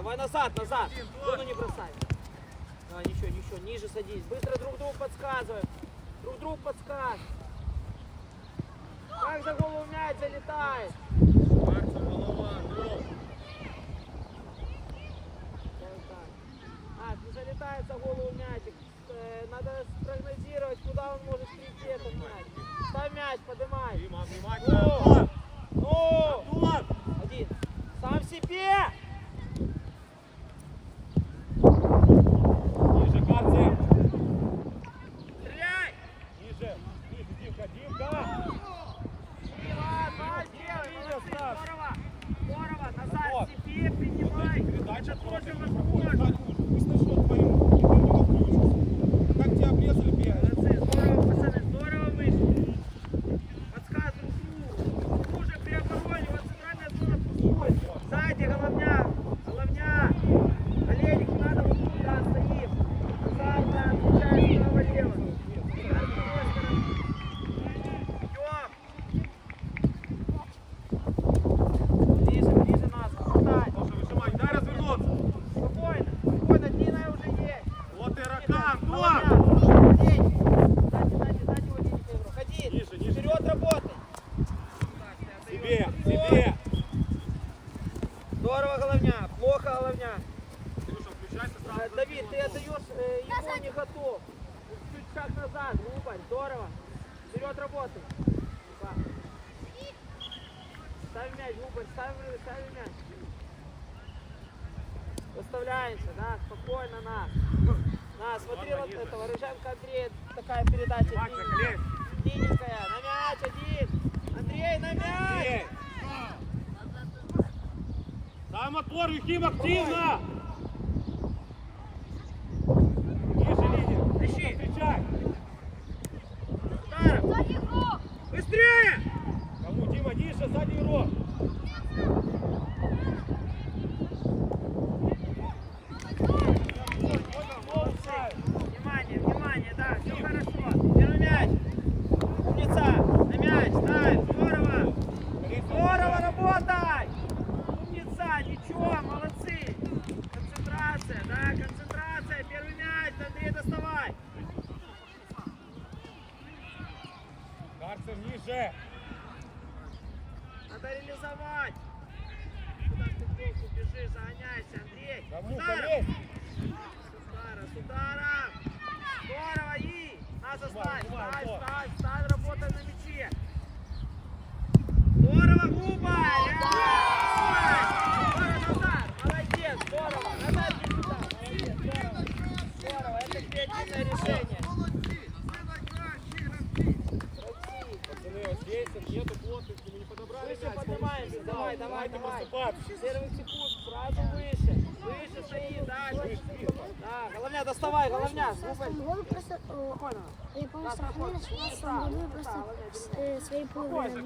Давай назад, назад. Луну не бросай. А, ничего, ничего, ниже садись. Быстро друг другу подсказываем. Друг другу подсказ. Как за голову мяч залетает. Марта, голова, друг. А, ну залетает за мячик. Э, надо спрогнозировать, куда он может прийти, этот мяч. Сам мяч поднимай. Дима, внимательно. Ну! Один. Сам себе! Там отвор, Юхим, активно! Джейсон, нету плотности, мы не подобрали. Выше поднимаемся, давай, давай, давай. Первых секунд, сразу выше. Выше стои, дальше. Да, головня, доставай, головня. Голову просто, Конова. Я помню, что Ханина шла, голову просто своей половиной.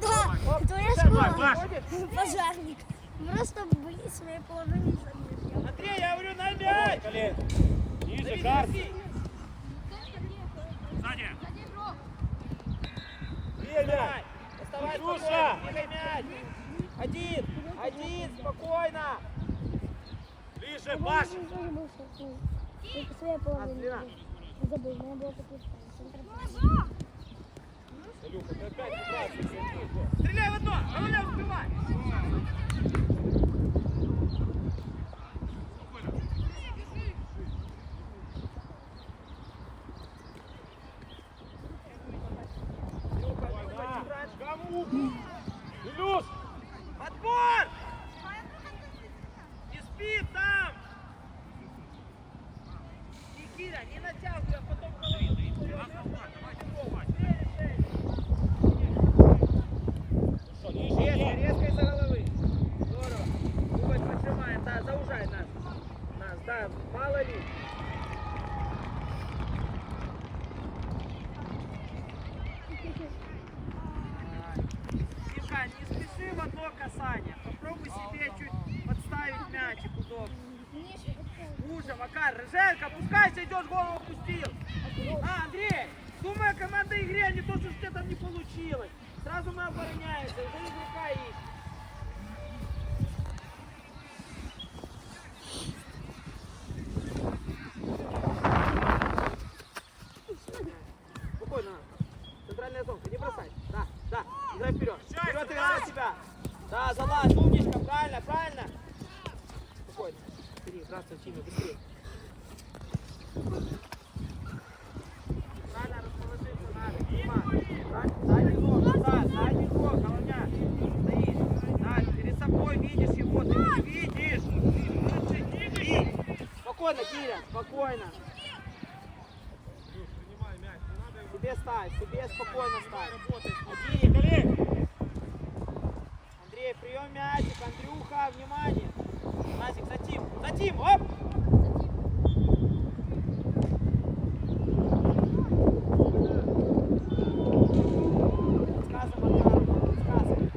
Да, твоя школа. Пожарник. Просто были своей половиной. Андрей, я говорю, на мяч! Ниже, карты. Доставай! Доставай, Ксюша! мяч! Один! Один! Спокойно! Ближе, Паш! Забыл, у меня было такое. Стреляй в одно! А у меня вбивай! Спокойно, Киря, спокойно. Себе ставь, себе спокойно ставь. работать. Один. Коллег, Андрей, прием мячик, Андрюха, внимание. Назик, за Тим, за Тим, оп! Подсказывай, Макару, подсказывай.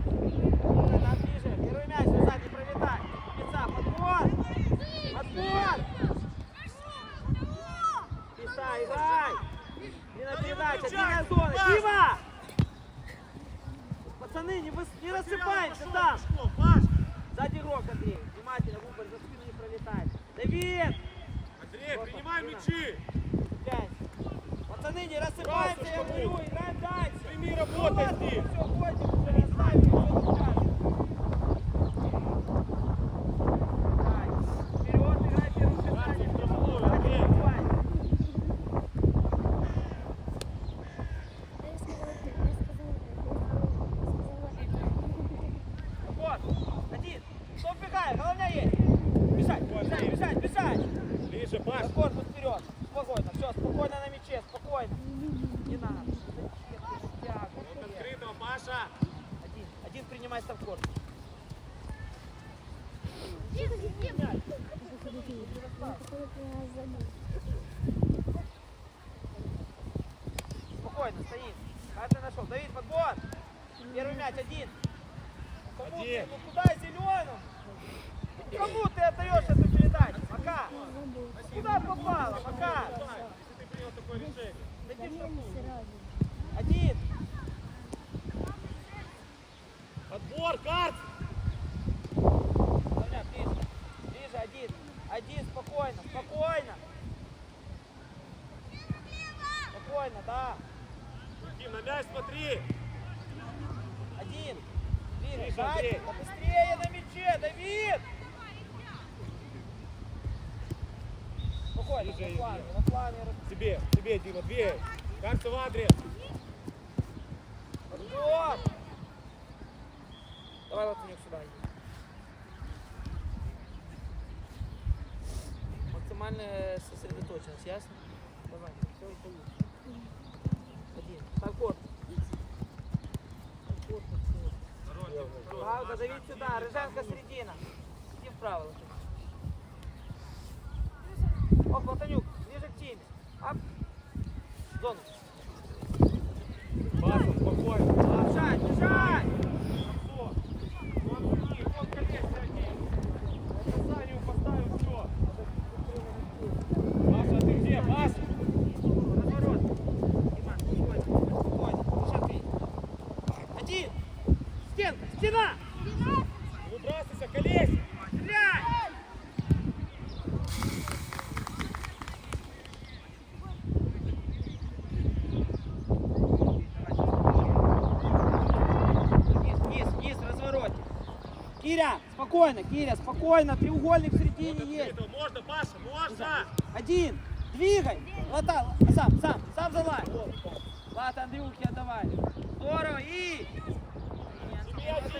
Ну-ка, там ближе, первый мяч, назад, не пролетай. Пица, подбор! Подбор! Пица, играй! Не на передаче, длинная зона. Дима! Пацаны, не, выс... не рассыпаемся там! Пошел, Паш. Сзади игрок, Андрей. Внимательно, Губарь, за спину не пролетает. Давид! Андрей, принимай мячи. Пять. Пацаны, не рассыпаемся, я Паузу, говорю, играем дальше. Прими, работай с ним. Все, ходим, уже расставим, что тут кажется. Играй. Вперед, играй первым касанием. Карпик, второй, Сзади Андрей. забивай. Я сказала, я сказала, Вот, один. Кто вбегает? Головня есть. Бежать, бежать, бежать, бежать. Ближе, Паш. На корпус вперед. Спокойно, все, спокойно на мяче, спокойно. Не надо. Тягу, Вот нет. открытого, Паша. Один, один принимай ставкор. Спокойно, стоит. А ты нашел. Давид, подбор. Первый мяч, один. Кому ты? Один. Ну куда зеленым? Кому ты отдаешь эту передачу? Пока. Куда попало? Пока. Ты принял такое решение. Штрафную. Один. Подбор, карт. Головня, ближе. Ближе, один. Один, спокойно, спокойно. Спокойно, да. Дим, на мяч смотри. Один. Сзади. Андрей. Да быстрее на мяче, Давид. Ближе, во фланге, во фланге. Тебе, тебе, Дима, две. Кажется, в адрес. Подбор. Давай, Латынюк, сюда иди. Максимальная сосредоточенность, ясно? Давай, все получится. Пауза, Давид сюда. Рыженко середина. Иди вправо, Латынюк. Оп, Латынюк, ближе к теме. Ап. Зону. Паша, спокойно. Бежать, бежать! Паша, ты где? Паша? Разворот. Диман, спокойно, спокойно. Сейчас ты. Один. Стенка, стена! Не выбрасывайся, колесь! Стреляй! Вниз, вниз, вниз, разворот. Киря, спокойно, Киря, спокойно. Треугольник в середине есть. Можно, Паша, можно! Один. Двигай. Лата, сам, сам, сам залазь. Лата, Андрюхи, отдавай. Здорово. И...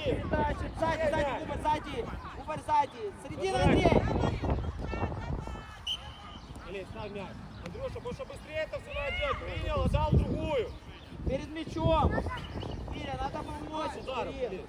Передача. Сзади, сзади, Губарь, сзади. Губарь, сзади. Середина. Андрей. Колесь, ставь мяч. Андрюша, больше быстрее это все найдет. Принял, отдал другую. Перед мячом. Киря, надо помочь. Ударом, Кирилл.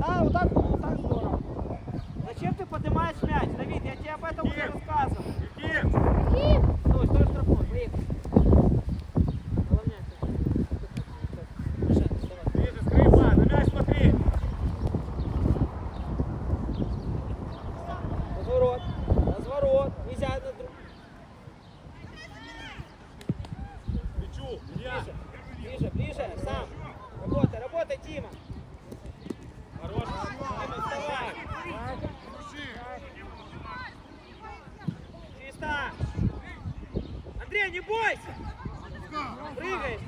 Да, вот так, вот так здорово. Зачем ты поднимаешь мяч, Давид? Я тебе об этом Ким! уже рассказывал. Ким! Ким! Прыгаешь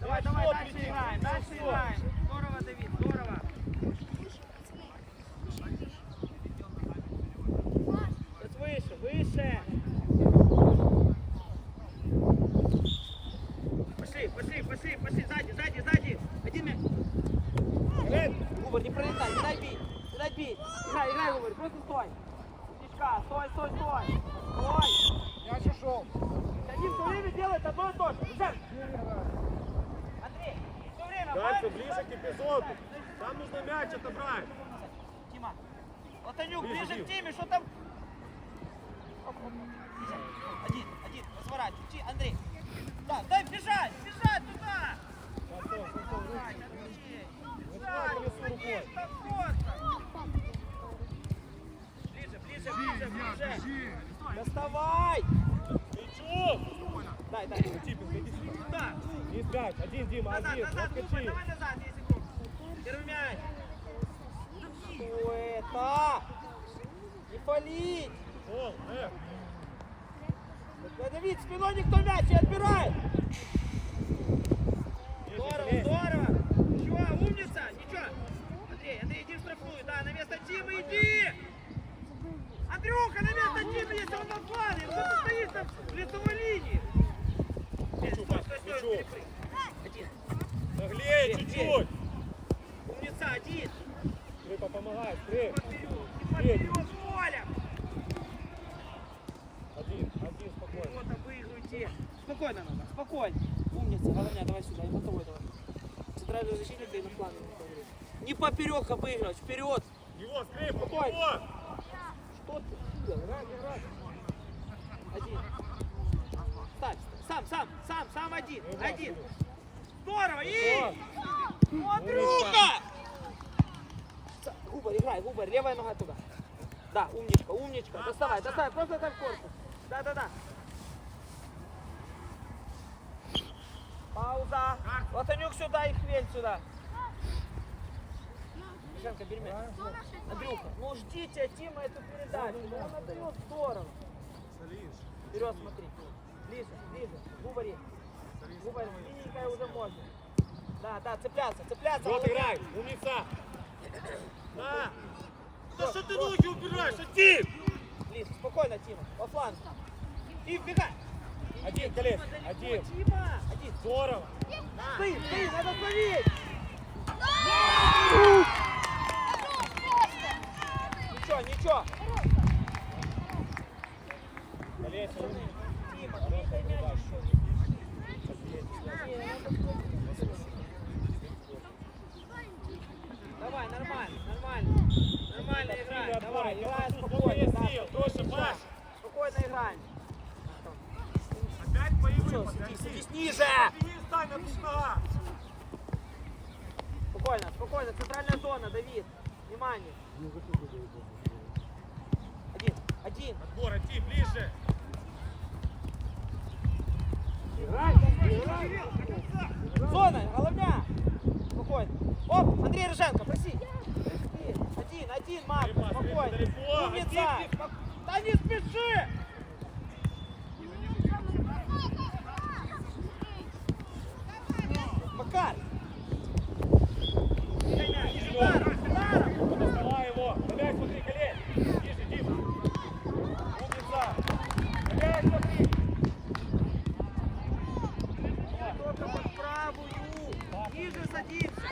Давай, давай, дальше играем, дальше играем. Здорово, Давид, здорово. Выше, выше. Теме, что там? Один, один, разворачивай. Андрей. Да, дай бежать, бежать туда. Бежать, Андрей. Бежать, молодец, так просто. Ближе, ближе, ближе, ближе. Доставай. Мячом. Дай, дай. Типенко, иди сюда. Есть мяч. Один, Дима, Назад, один. назад, Отскочи. давай назад, 10 секунд. Первый мяч. Что это? Не палить. Гол, э. Да, Давид, спиной никто мяч не отбирает. Здорово, здорово. Ничего, умница, ничего. Андрей, Андрей, иди в штрафную, да, на место Тимы иди. Андрюха, на место Тимы, если он на фланге, ну ты стоишь там в лицевой линии. Стой, Паш. Один. Наглее чуть-чуть. Умница, один. Скрипа, помогай, скрип. Вперед, вперед, Коля. Один, один, спокойно. Вот, обыгрывайте. Спокойно надо, спокойно. Умница, Головня, давай сюда, и мотовой давай. Центральный защитник, да и на фланге. Не поперек обыгрывать, вперед. Его, скрип, Спокойно. его. Что ты? Играй, играй. Один. Ставь, сам, сам, сам, сам один, один. Здорово, и! Андрюха! Губарь, играй, губарь, левая нога туда. Да, умничка, умничка. Доставай, доставай, просто в корпус. Да, да, да. Пауза. Латанюк сюда и хвель сюда. Женка, бери мяч. Андрюха, ну ждите Тима эту передачу. Ну, Он отдает здорово. Вперед смотри. Ближе, ближе. Губари. Губари, синенькая уже можно. Да, да, цепляться, цепляться. Вот играй, умница. На. Да что ты ноги убираешь, один. Ближе, спокойно, Тима. По флангу. И вбегай. Один, колец, один. Один. Здорово. Ты, ты, надо словить. Ничего, ничего. Колец. Тима, двигай мяч. Давай, нормально, нормально. Нормально играй. Давай, играй спокойно. Спокойно играем. Все, сидишь. садись ниже. Спокойно, спокойно. Центральная зона, Давид. Внимание. Один, один. Отбор, иди, ближе. Зона, головня. Спокойно. Оп, Андрей Рыженко, проси. Один, один, Марк, спокойно. Умница. Один, Спок- Да не спеши. Макар. Двигай мяч. Ударом, ударом. Доставай его. Опять смотри, колец. Ниже, Дима. Умница. Опять смотри. Только под правую. Ниже садится.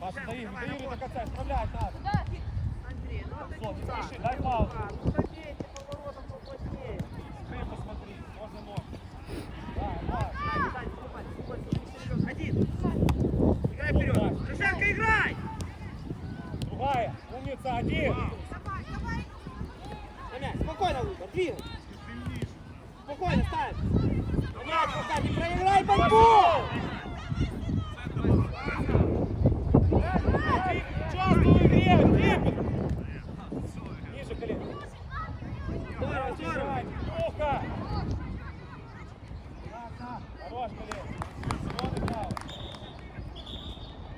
Паша, Давид, Давай, Давид давай. до конца. Исправлять надо. Андрей, ну это Вот, не так. тише, дай паузу. Ну забейте поворотом поплотнее. Скрип посмотри. Можно ног. Да, да. Сзади, сзади, ступай, ступай, вперед. Один. Играй вперед. Рыженко, играй!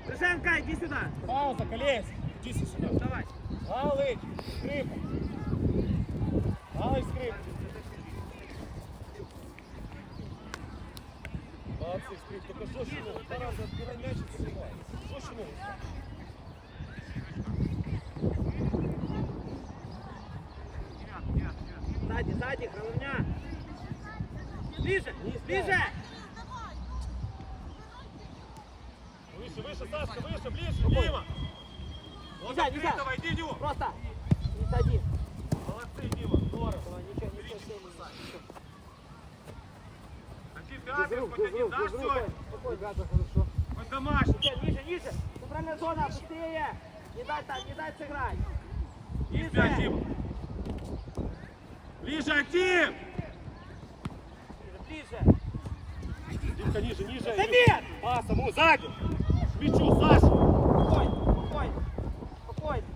Рыженко, иди сюда. Пауза, колесь. Иди сюда. Давай. Галич, скрип. Галич, скрип. Молодцы, скрип. Только что щенок? Два раза отбирай мяч и забивай. Что щенок? Сзади, головня. Ближе, ближе. Выше, выше, Сашка, выше, ближе, Дима. Вот открытого, иди, Дюк. Просто. Не сади. Молодцы, Дима, здорово. Ничего, ничего, ничего, ничего. Рук, без подходи, рук, дашь сегодня? Спокойно, ребята, хорошо. Хоть домашний. Ниже, ниже, ниже. Центральная зона, быстрее. Не так, не дать сыграть. Пять, Дима. Ближе, актив! Ближе. Димка, ниже, ниже. Замер! А, саму, сзади. Мячу, Саша. Спокойно, спокойно. Спокойно.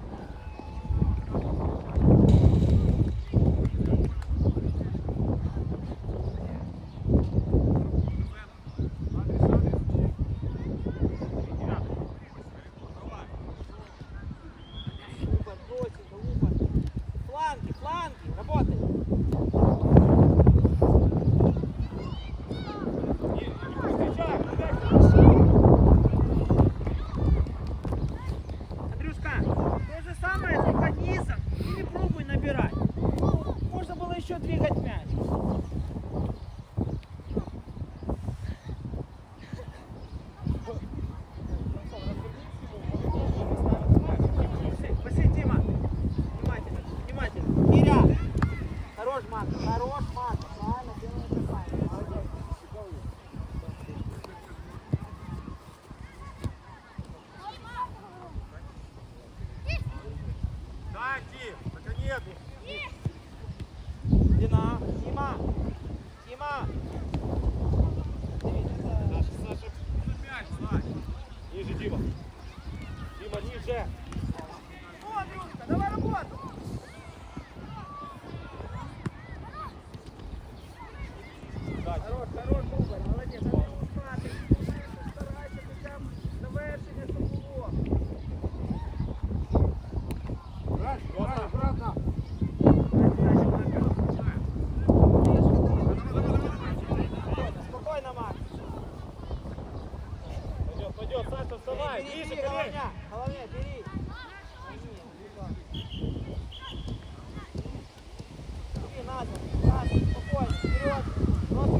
Лупа, бросить, лупа. Фланги, фланги, работай. Андрюшка, то же самое, только низом. И не пробуй набирать. Ну, Можно было еще двигать мяч. Пошли, Дима. Внимательно, внимательно. Киря. Хорош, Мак, хорош, Мак. Правильно, делаем это правильно. Молодец. Да, Дим, наконец. Дина, Дима. Дима. Саша, Саша, мяч, Саш. Ниже, Дима. Дима, ниже. О, Андрюшка, давай работу. Дальше. Хорош, хорош, Рубен, молодец. Андрюшка, ти старайся хоча б завершення, щоб було. Дальше, дальше, обратно. Спокойно, Макс. Пойдет, пойдет, Саша, вставай. Бери, Ниже, бери, колень. головня, головня, бери. Бери, надо, надо, спокойно, вперед. Ростика другая. Кто, на-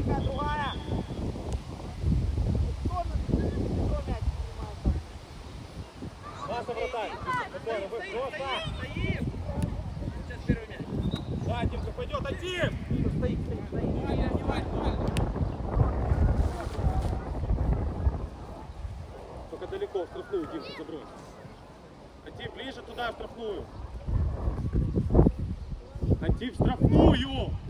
кто мяч принимает там? Саша, вратарь. Спокойно, вы просто. Стоим. Сейчас первый мяч. Да, Димка, пойдет, один. Стоит, стоит, стоит. Только далеко, в штрафную, Димка, забрось. Антип, ближе туда, в штрафную. Антип, в штрафную!